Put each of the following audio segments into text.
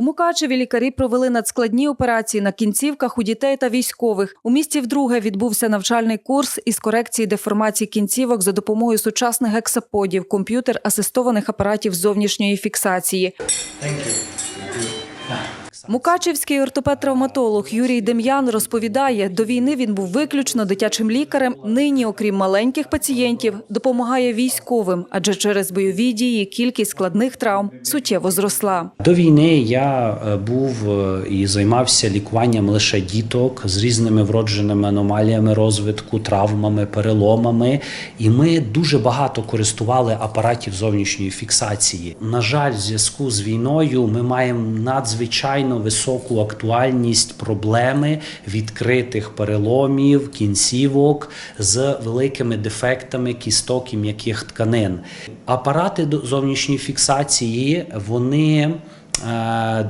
У Мукачеві лікарі провели надскладні операції на кінцівках у дітей та військових. У місті вдруге відбувся навчальний курс із корекції деформації кінцівок за допомогою сучасних гексаподів, комп'ютер-асистованих апаратів зовнішньої фіксації. Мукачевський ортопед-травматолог Юрій Дем'ян розповідає, до війни він був виключно дитячим лікарем. Нині, окрім маленьких пацієнтів, допомагає військовим, адже через бойові дії кількість складних травм суттєво зросла. До війни я е, був е, і займався лікуванням лише діток з різними вродженими аномаліями розвитку, травмами, переломами. І ми дуже багато користували апаратів зовнішньої фіксації. На жаль, в зв'язку з війною ми маємо надзвичайно високу актуальність проблеми відкритих переломів, кінцівок з великими дефектами кісток і м'яких тканин. Апарати зовнішньої фіксації вони е,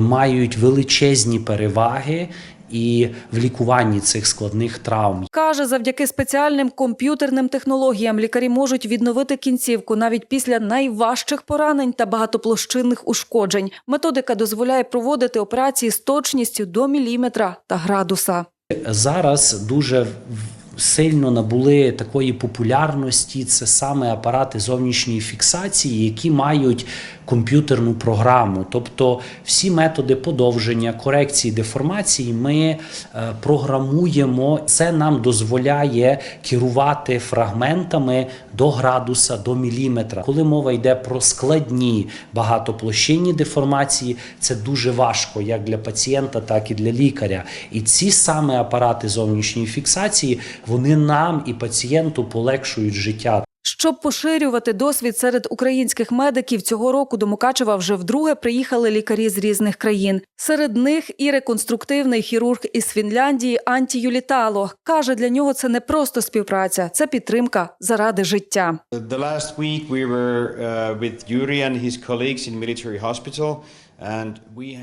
мають величезні переваги і в лікуванні цих складних травм. Каже, завдяки спеціальним комп'ютерним технологіям лікарі можуть відновити кінцівку навіть після найважчих поранень та багатоплощинних ушкоджень. Методика дозволяє проводити операції з точністю до міліметра та градуса. Зараз дуже сильно набули такої популярності. Це саме апарати зовнішньої фіксації, які мають комп'ютерну програму. Тобто всі методи подовження, корекції, деформації ми е, програмуємо. Це нам дозволяє керувати фрагментами до градуса, до міліметра. Коли мова йде про складні багатоплощинні деформації, це дуже важко як для пацієнта, так і для лікаря. І ці саме апарати зовнішньої фіксації вони нам і пацієнту полегшують життя. Щоб поширювати досвід серед українських медиків, цього року до Мукачева вже вдруге приїхали лікарі з різних країн. Серед них і реконструктивний хірург із Фінляндії Анті Юлітало. Каже, для нього це не просто співпраця, це підтримка заради життя. The last week we were uh, with Yuri and his colleagues in military hospital.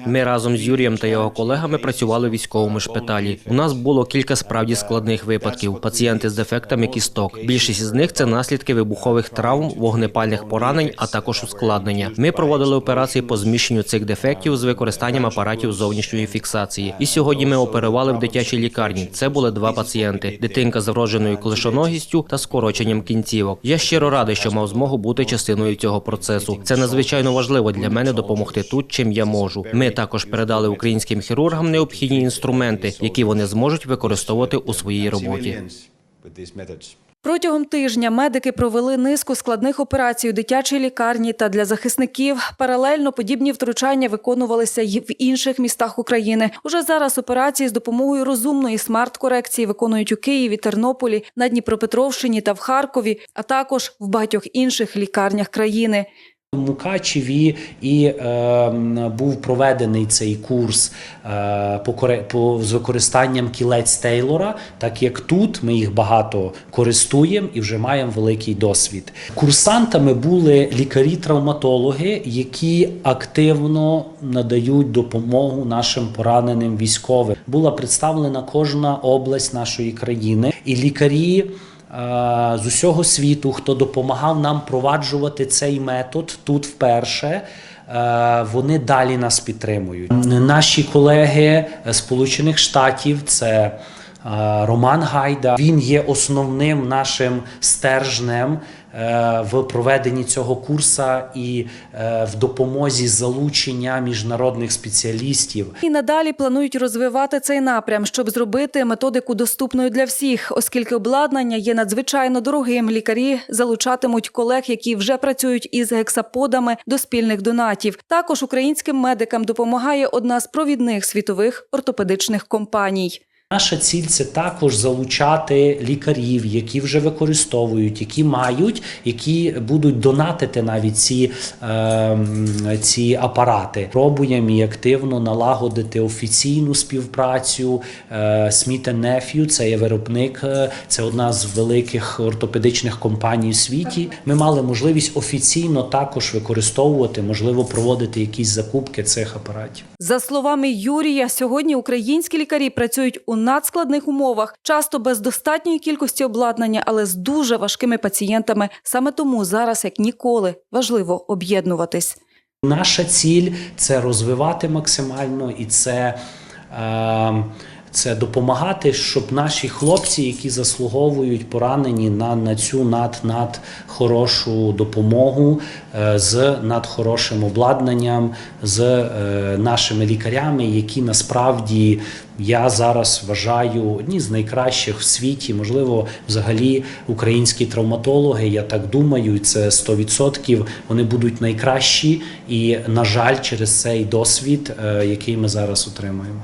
Ми разом з Юрієм та його колегами працювали в військовому шпиталі. У нас було кілька справді складних випадків. Пацієнти з дефектами кісток. Більшість із них це наслідки вибухових травм, вогнепальних поранень, а також ускладнення. Ми проводили операції по зміщенню цих дефектів з використанням апаратів зовнішньої фіксації. І сьогодні ми оперували в дитячій лікарні. Це були два пацієнти: дитинка з вродженою колишоногістю та скороченням кінцівок. Я щиро радий, що мав змогу бути частиною цього процесу. Це надзвичайно важливо для мене допомогти тут, чим я можу. Ми також передали українським хірургам необхідні інструменти, які вони зможуть використовувати у своїй роботі. Протягом тижня медики провели низку складних операцій у дитячій лікарні та для захисників. Паралельно подібні втручання виконувалися й в інших містах України. Уже зараз операції з допомогою розумної смарт-корекції виконують у Києві, Тернополі, на Дніпропетровщині та в Харкові, а також в багатьох інших лікарнях країни. У Мукачеві і е, був проведений цей курс е, по, по, з використанням кілець Тейлора, так як тут ми їх багато користуємо і вже маємо великий досвід. Курсантами були лікарі-травматологи, які активно надають допомогу нашим пораненим військовим. Була представлена кожна область нашої країни, і лікарі з усього світу, хто допомагав нам впроваджувати цей метод тут вперше. е, Вони далі нас підтримують. Наші колеги Сполучених Штатів це е, Роман Гайда. Він є основним нашим стержнем е, в проведенні цього курса і е, в допомозі залучення міжнародних спеціалістів. І надалі планують розвивати цей напрям, щоб зробити методику доступною для всіх, оскільки обладнання є надзвичайно дорогим. Лікарі залучатимуть колег, які вже працюють із гексаподами до спільних донатів. Також українським медикам допомагає одна з провідних світових ортопедичних компаній. Наша ціль це також залучати лікарів, які вже використовують, які мають, які будуть донатити навіть ці, е, ці апарати. Пробуємо і активно налагодити офіційну співпрацю. Е, Smith Nephew – це є виробник, е, це одна з великих ортопедичних компаній у світі. Ми мали можливість офіційно також використовувати, можливо, проводити якісь закупки цих апаратів. За словами Юрія, сьогодні українські лікарі працюють у надскладних умовах, часто без достатньої кількості обладнання, але з дуже важкими пацієнтами. Саме тому зараз, як ніколи, важливо об'єднуватись. Наша ціль це розвивати максимально і це. Е, це допомагати, щоб наші хлопці, які заслуговують поранені на, на цю над, над хорошу допомогу е, з надхорошим обладнанням, з е, нашими лікарями, які насправді я зараз вважаю одні з найкращих в світі, можливо, взагалі українські травматологи. Я так думаю, це 100%, Вони будуть найкращі, і на жаль, через цей досвід, е, який ми зараз отримуємо.